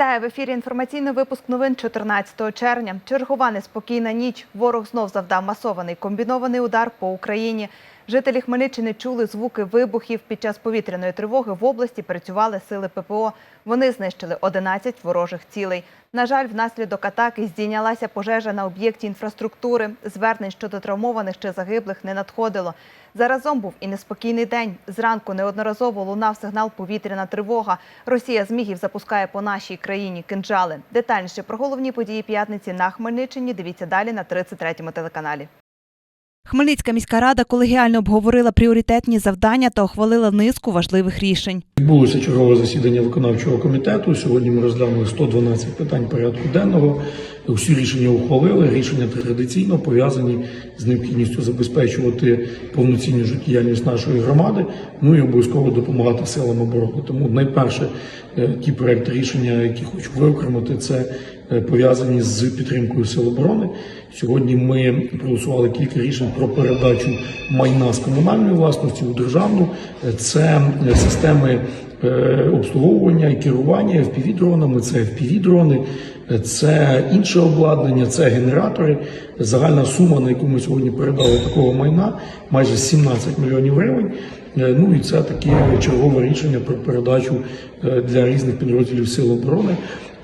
Вітаю в ефірі. Інформаційний випуск новин 14 червня. Чергова неспокійна ніч. Ворог знов завдав масований комбінований удар по Україні. Жителі Хмельниччини чули звуки вибухів. Під час повітряної тривоги в області працювали сили ППО. Вони знищили 11 ворожих цілей. На жаль, внаслідок атаки здійнялася пожежа на об'єкті інфраструктури. Звернень щодо травмованих чи загиблих не надходило. Заразом був і неспокійний день. Зранку неодноразово лунав сигнал повітряна тривога. Росія з мігів запускає по нашій країні кинджали. Детальніше про головні події п'ятниці на Хмельниччині. Дивіться далі на 33-му телеканалі. Хмельницька міська рада колегіально обговорила пріоритетні завдання та ухвалила низку важливих рішень. Відбулося чергове засідання виконавчого комітету. Сьогодні ми розглянули 112 питань порядку денного. Усі рішення ухвалили. Рішення традиційно пов'язані з необхідністю забезпечувати повноцінну життєдіяльність нашої громади. Ну і обов'язково допомагати силам оборони. Тому найперше е, ті проекти рішення, які хочу виокремити, це пов'язані з підтримкою сил оборони. Сьогодні ми проголосували кілька рішень про передачу майна з комунальної власності у державну. Е, Це е, системи е, обслуговування і керування FPV-дронами, це FPV-дрони, е, це інше обладнання, це генератори. Загальна сума, на яку ми сьогодні передали такого майна, майже 17 мільйонів гривень. Е, Ну і це таке чергове рішення про передачу е, для різних підрозділів Сил оборони.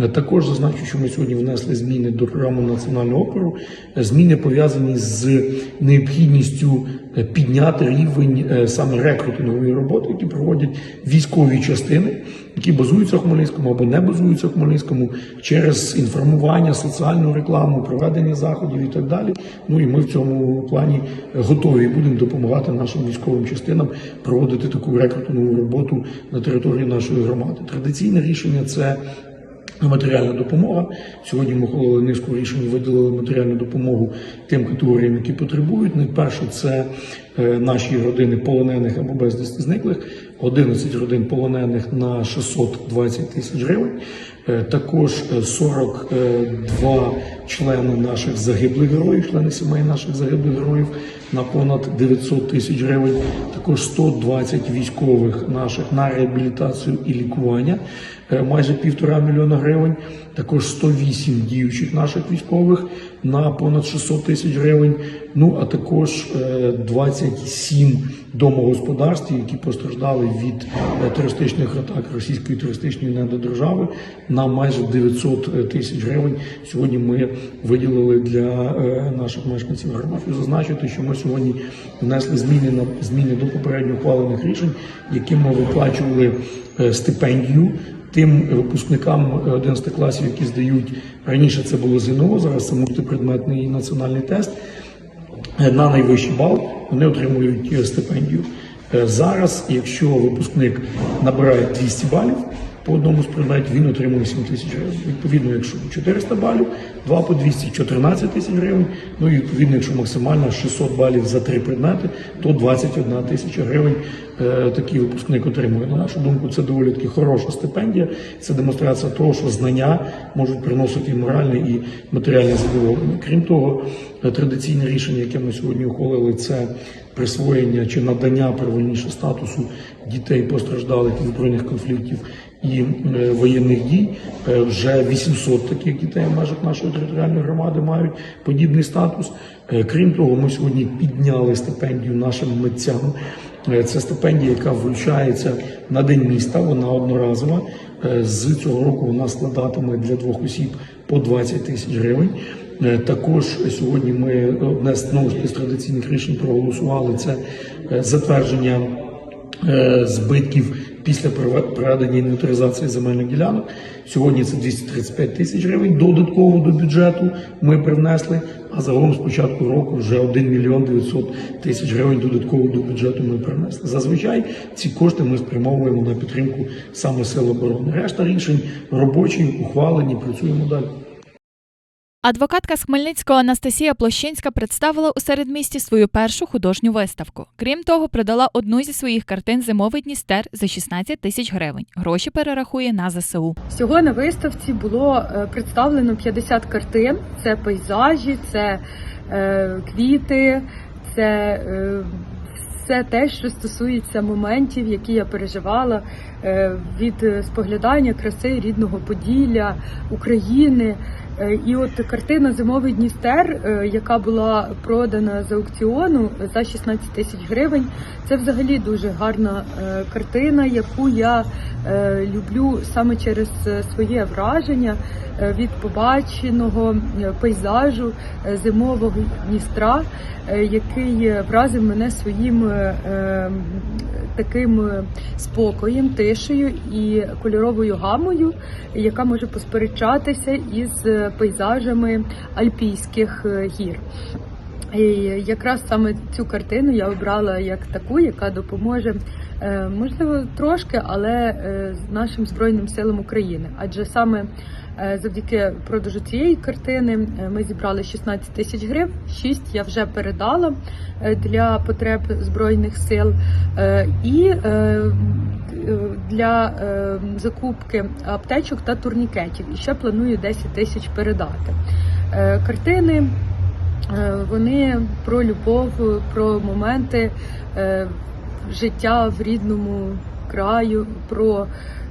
Е, Також зазначу, що ми сьогодні внесли зміни до програми національного опору. Е, Зміни пов'язані з необхідністю е, підняти рівень саме рекрутингової роботи, які проводять військові частини, які базуються в Хмельницькому або не базуються в Хмельницькому через інформування, соціальну рекламу, проведення заходів і так далі. Ну і ми в цьому плані готові будемо допомагати нашим військовим частинам проводити таку рекрутингову роботу на території нашої громади. Традиційне рішення це Матеріальна допомога. Сьогодні ми ухвалили низку рішень, виділили матеріальну допомогу тим категоріям, які потребують. Найперше це е, наші родини полонених або безвісти зниклих, 11 родин полонених на 620 тисяч гривень. Е, Також е, 42 члени наших загиблих героїв, члени сімей наших загиблих героїв на понад 900 тисяч гривень. Також 120 військових наших на реабілітацію і лікування, е, майже півтора мільйона гривень. Також 108 діючих наших військових на понад 600 тисяч гривень. Ну а також е, 27 домогосподарств, які постраждали від е, терористичних атак російської терористичної недодержави на майже 900 тисяч гривень. Сьогодні ми виділили для е, наших мешканців громад. Зазначити, що ми сьогодні внесли зміни на зміни до попередньо ухвалених рішень, яким ми виплачували е, стипендію тим випускникам 11 класів, які здають раніше, це було ЗНО, зараз це мультипредметний національний тест. На найвищий бал вони отримують стипендію. Зараз, якщо випускник набирає 200 балів по одному з предметів, він отримує 7 тисяч гривень. Відповідно, якщо 400 балів, 2 по 200 – 14 тисяч гривень. Ну і відповідно, якщо максимально 600 балів за три предмети, то 21 тисяча гривень е, такий випускник отримує. На нашу думку, це доволі таки хороша стипендія. Це демонстрація того, що знання можуть приносити і моральне, і матеріальне задоволення. Крім того, е, традиційне рішення, яке ми сьогодні ухвалили, це присвоєння чи надання первинніше статусу дітей постраждалих від збройних конфліктів і е, воєнних дій. Е, Вже 800 таких дітей в межах нашої територіальної громади мають подібний статус. Е, Крім того, ми сьогодні підняли стипендію нашим митцям. Це стипендія, яка вручається на день міста. Вона одноразова. З цього року вона складатиме для двох осіб по 20 тисяч гривень. Також сьогодні ми одне знову з традиційних рішень проголосували це затвердження збитків після проведення інвентаризації земельних ділянок. Сьогодні це 235 тисяч гривень додатково до бюджету ми привнесли, а загалом з початку року вже 1 мільйон 900 тисяч гривень додатково до бюджету ми привнесли. Зазвичай ці кошти ми спрямовуємо на підтримку саме сил оборони. Решта рішень робочі, ухвалені, працюємо далі. Адвокатка з Хмельницького Анастасія Площинська представила у середмісті свою першу художню виставку. Крім того, продала одну зі своїх картин Зимовий Дністер за 16 тисяч гривень. Гроші перерахує на ЗСУ. Всього на виставці було е, представлено 50 картин: це пейзажі, це е, квіти, це е, це те, що стосується моментів, які я переживала е, від е, споглядання краси рідного Поділля, України. Е, І от картина Зимовий Дністер, е, яка була продана з аукціону за 16 тисяч гривень. Це взагалі дуже гарна е, картина, яку я люблю саме через своє враження від побаченого пейзажу зимового Дністра, який вразив мене своїм таким спокоєм, тишею і кольоровою гамою, яка може посперечатися із пейзажами альпійських е, гір. І якраз саме цю картину я обрала як таку, яка допоможе, е, можливо, трошки, але е, нашим Збройним силам України. Адже саме завдяки продажу цієї картини ми зібрали 16 тисяч гривень, 6 я вже передала для потреб Збройних сил. І для е, закупки аптечок та турнікетів. І ще планую 10 тисяч передати. Е, Картини Е, Вони про любов, про моменти е, життя в рідному краю, про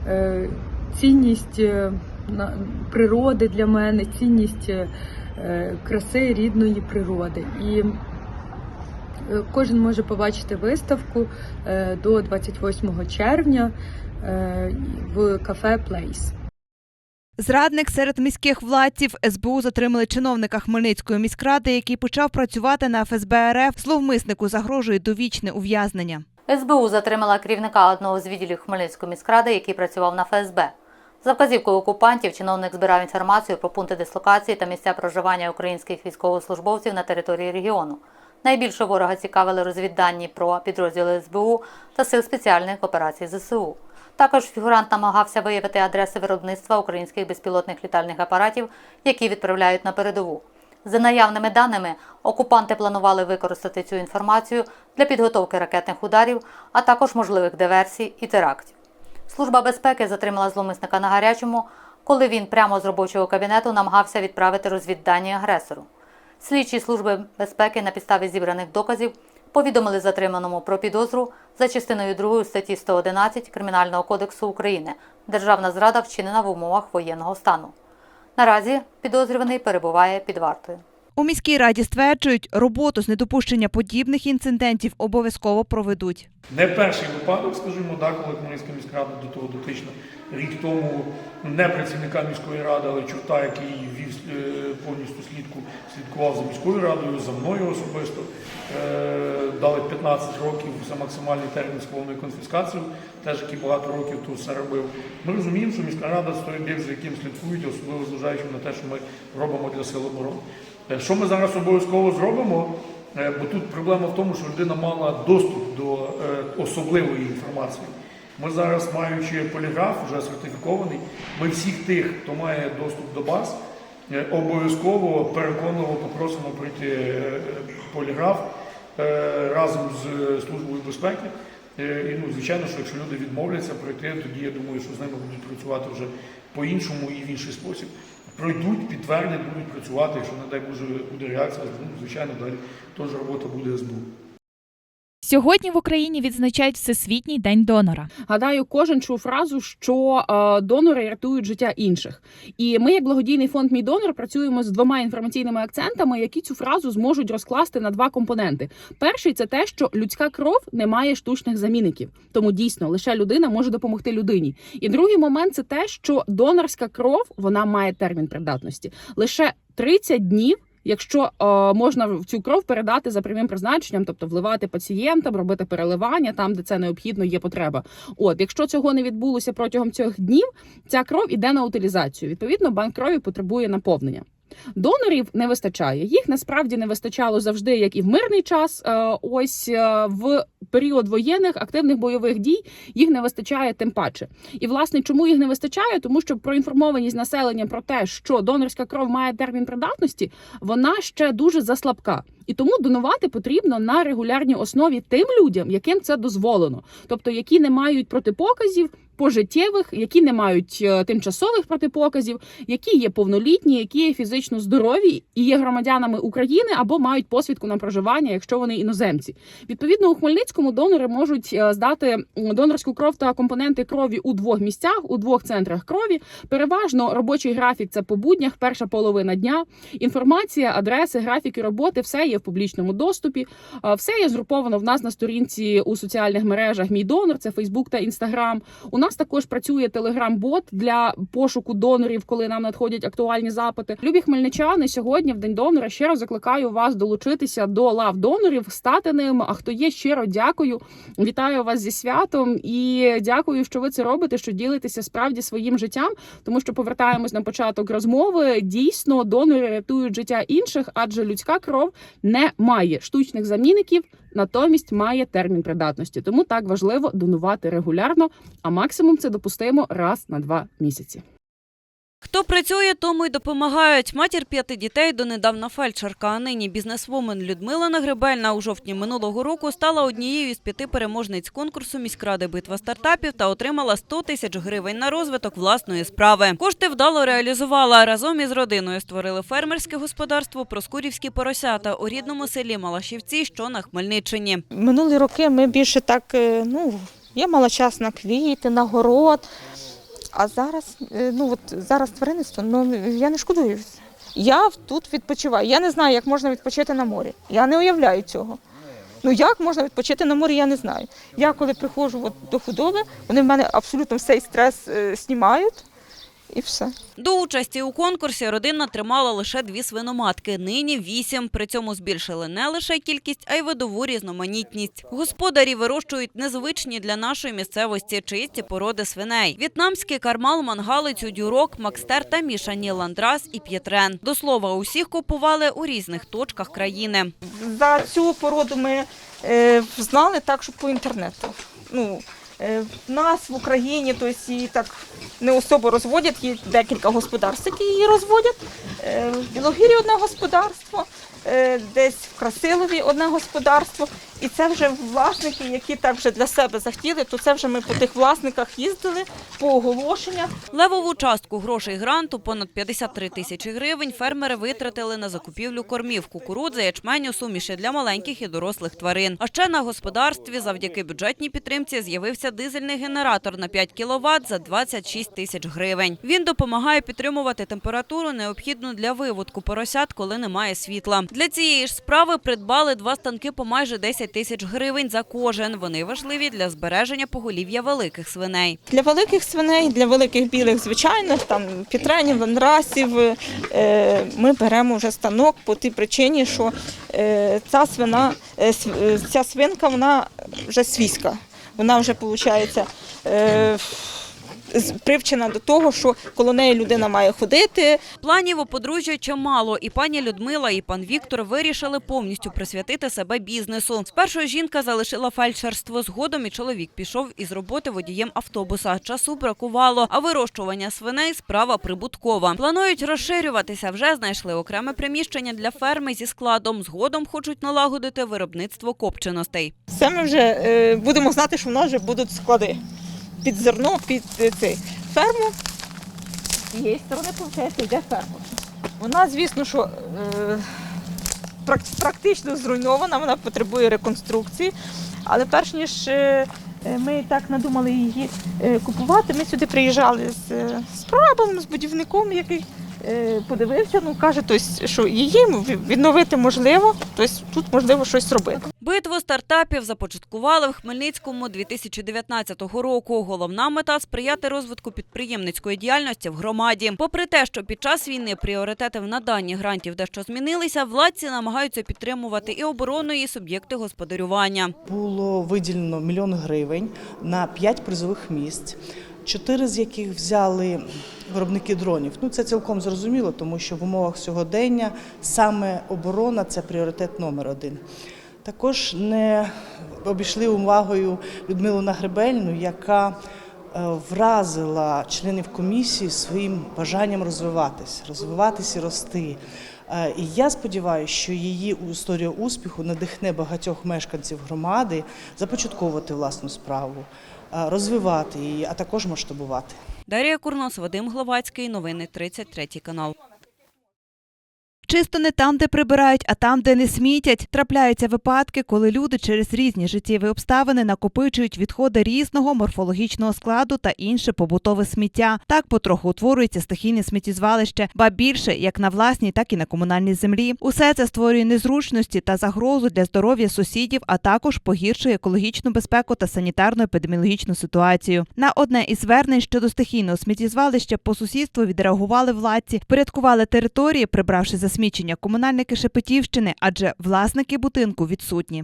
е, цінність е, природи для мене, цінність е, краси рідної природи. І е, кожен може побачити виставку е, до 28 червня е, в кафе Плейс. Зрадник серед міських владців СБУ затримали чиновника Хмельницької міськради, який почав працювати на ФСБ РФ. Зловмиснику загрожує довічне ув'язнення. СБУ затримала керівника одного з відділів Хмельницької міськради, який працював на ФСБ. За вказівкою окупантів чиновник збирав інформацію про пункти дислокації та місця проживання українських військовослужбовців на території регіону. Найбільше ворога цікавили розвіддані про підрозділи СБУ та сил спеціальних операцій ЗСУ. Також фігурант намагався виявити адреси виробництва українських безпілотних літальних апаратів, які відправляють на передову. За наявними даними, окупанти планували використати цю інформацію для підготовки ракетних ударів, а також можливих диверсій і терактів. Служба безпеки затримала зловмисника на гарячому, коли він прямо з робочого кабінету намагався відправити розвіддані агресору. Слідчі служби безпеки на підставі зібраних доказів повідомили затриманому про підозру за частиною 2 статті 111 Кримінального кодексу України Державна зрада вчинена в умовах воєнного стану. Наразі підозрюваний перебуває під вартою. У міській раді стверджують, роботу з недопущення подібних інцидентів обов'язково проведуть. Не перший випадок, скажімо, да, коли Хмельницька міськрада до того дотична. Рік тому не працівника міської ради, але чорта, який вів е, повністю слідку, слідкував за міською радою, за мною особисто. Е, Дали 15 років це максимальний термін з повною конфіскацією, теж який багато років тут все робив. Ми розуміємо, що міська рада з той об'єкт, за яким слідкують, особливо зважаючи на те, що ми робимо для сил оборони. Що ми зараз обов'язково зробимо? Е, Бо тут проблема в тому, що людина мала доступ до е, особливої інформації. Ми зараз, маючи поліграф, вже сертифікований, ми всіх тих, хто має доступ до баз, е, обов'язково переконливо попросимо пройти поліграф разом з Службою безпеки. І, ну, звичайно, що якщо люди відмовляться пройти, тоді я думаю, що з ними будуть працювати вже по-іншому і в інший спосіб. Пройдуть, підтвердять, будуть працювати. Якщо, не дай Боже, буде реакція, ну, звичайно, далі теж робота буде СБУ. Сьогодні в Україні відзначають Всесвітній день донора. Гадаю, кожен чув фразу, що е, донори рятують життя інших. І ми, як благодійний фонд Мій донор, працюємо з двома інформаційними акцентами, які цю фразу зможуть розкласти на два компоненти. Перший це те, що людська кров не має штучних замінників, тому дійсно лише людина може допомогти людині. І другий момент це те, що донорська кров вона має термін придатності лише 30 днів. Якщо о, можна в цю кров передати за прямим призначенням, тобто вливати пацієнтам, робити переливання там, де це необхідно, є потреба. От, якщо цього не відбулося протягом цих днів, ця кров іде на утилізацію. Відповідно, банк крові потребує наповнення. Донорів не вистачає. Їх насправді не вистачало завжди, як і в мирний час. Е, Ось е, в період воєнних активних бойових дій їх не вистачає тим паче. І власне, чому їх не вистачає? Тому що проінформованість населення про те, що донорська кров має термін придатності, вона ще дуже заслабка. І тому донувати потрібно на регулярній основі тим людям, яким це дозволено, тобто які не мають протипоказів пожиттєвих, які не мають е, тимчасових протипоказів, які є повнолітні, які є фізично здорові і є громадянами України або мають посвідку на проживання, якщо вони іноземці. Відповідно, у Хмельницькому донори можуть е, здати донорську кров та компоненти крові у двох місцях, у двох центрах крові. Переважно робочий графік це по буднях, перша половина дня. Інформація, адреси, графіки роботи все є в публічному доступі. Все є згруповано в нас на сторінці у соціальних мережах. Мій донор це Фейсбук та Інстаграм. У нас також працює телеграм-бот для пошуку донорів, коли нам надходять актуальні запити. Любі хмельничани сьогодні в день донора. Ще раз закликаю вас долучитися до лав донорів, стати ним. А хто є щиро дякую. Вітаю вас зі святом і дякую, що ви це робите, що ділитеся справді своїм життям, тому що повертаємось на початок розмови. Дійсно, донори рятують життя інших, адже людська кров не має штучних замінників, натомість має термін придатності. Тому так важливо донувати регулярно, а максимум це допустимо раз на два місяці. Хто працює, тому й допомагають. Матір п'яти дітей донедавна фельдшерка, а нині бізнесвумен Людмила Нагребельна у жовтні минулого року стала однією із п'яти переможниць конкурсу міськради битва стартапів та отримала 100 тисяч гривень на розвиток власної справи. Кошти вдало реалізувала. Разом із родиною створили фермерське господарство Проскурівські поросята у рідному селі Малашівці, що на Хмельниччині. Минулі роки ми більше так, е, ну, я мала час на квіти, на город. А зараз, е, ну от зараз тваринництво, ну я не шкодую. Я тут відпочиваю. Я не знаю, як можна відпочити на морі. Я не уявляю цього. Ну як можна відпочити на морі, я не знаю. Я коли приходжу от до худоби, вони в мене абсолютно цей стрес е, знімають і все. До участі у конкурсі родина тримала лише дві свиноматки. Нині вісім. При цьому збільшили не лише кількість, а й видову різноманітність. Господарі вирощують незвичні для нашої місцевості чисті породи свиней: в'єтнамський кармал, мангалицю, дюрок, макстер та мішані ландрас і п'єтрен. До слова, усіх купували у різних точках країни. За цю породу ми е, знали так, що по інтернету. Ну, в нас в Україні тобто, так не особо розводять, є декілька господарств, які її розводять. Е, в Білогірі одне господарство, е, десь в Красилові одне господарство. І це вже власники, які так вже для себе захотіли, то це вже ми по тих власниках їздили, по оголошеннях. Левову частку грошей гранту понад 53 тисячі гривень фермери витратили на закупівлю кормів, кукурудзи, ячменю, суміші для маленьких і дорослих тварин. А ще на господарстві завдяки бюджетній підтримці з'явився дизельний генератор на 5 кВт за 26 тисяч гривень. Він допомагає підтримувати температуру, необхідну для виводку поросят, коли немає світла. Для цієї ж справи придбали два станки по майже 10 тисяч гривень за кожен. Вони важливі для збереження поголів'я великих свиней. Для великих свиней, для великих білих звичайних, там пітренів, ландрасів, е, ми беремо вже станок по тій причині, що е, ця свина, е, ця свинка вона вже свійська. Вона вже виходить. Привчена до того, що коло неї людина має ходити, Планів у подружжя чимало, і пані Людмила, і пан Віктор вирішили повністю присвятити себе бізнесу. Спершу жінка залишила фельдшерство. Згодом і чоловік пішов із роботи водієм автобуса. Часу бракувало, а вирощування свиней справа прибуткова. Планують розширюватися. Вже знайшли окреме приміщення для ферми зі складом. Згодом хочуть налагодити виробництво копченостей. Все ми вже е, будемо знати, що в нас вже будуть склади під зерно, під е, цей ферму. З цієї сторони, виходить, йде ферма. Вона, звісно, що е, практично зруйнована, вона потребує реконструкції. Але перш ніж е, е, ми так надумали її купувати, ми сюди приїжджали з, з прорабом, з будівником, який подивився, ну каже, тобто, що її відновити можливо, тобто тут можливо щось робити. Битву стартапів започаткували в Хмельницькому 2019 року. Головна мета сприяти розвитку підприємницької діяльності в громаді. Попри те, що під час війни пріоритети в наданні грантів дещо змінилися, владці намагаються підтримувати і оборону, і суб'єкти господарювання. Було виділено мільйон гривень на п'ять призових місць, чотири з яких взяли виробники дронів. Ну це цілком зрозуміло, тому що в умовах сьогодення саме оборона це пріоритет номер один. Також не обійшли увагою Людмилу Нагребельну, яка е, вразила членів комісії своїм бажанням розвиватись, розвиватись і рости. Е, І я сподіваюся, що її історія успіху надихне багатьох мешканців громади започатковувати власну справу, розвивати її, а також масштабувати. Дар'я Курнос, Вадим Гловацький. Новини 33 канал. Чисто не там, де прибирають, а там, де не смітять. Трапляються випадки, коли люди через різні життєві обставини накопичують відходи різного морфологічного складу та інше побутове сміття. Так потроху утворюється стихійне сміттєзвалище, ба більше як на власній, так і на комунальній землі. Усе це створює незручності та загрозу для здоров'я сусідів, а також погіршує екологічну безпеку та санітарно-епідеміологічну ситуацію. На одне із звернень щодо стихійного сміттєзвалища по сусідству відреагували владці, впорядкували території, прибравши засмічення комунальники Шепетівщини, адже власники будинку відсутні.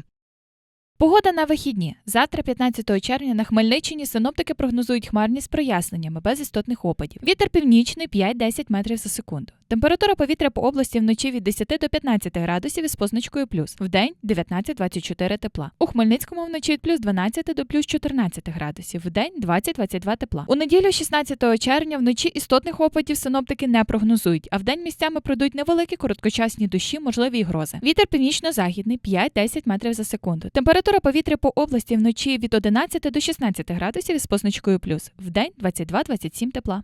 Погода на вихідні. Завтра, 15 червня, на Хмельниччині синоптики прогнозують хмарність з проясненнями без істотних опадів. Вітер північний 5-10 метрів за секунду. Температура повітря по області вночі від 10 до 15 градусів із позначкою плюс. Вдень 19-24 тепла. У Хмельницькому вночі від плюс 12 до плюс 14 градусів. Вдень 20-22 тепла. У неділю 16 червня вночі істотних опадів синоптики не прогнозують, а вдень місцями пройдуть невеликі короткочасні дощі, можливі й грози. Вітер північно-західний 5-10 метрів за секунду. Температура повітря по області вночі від 11 до 16 градусів із позначкою плюс. Вдень 22-27 тепла.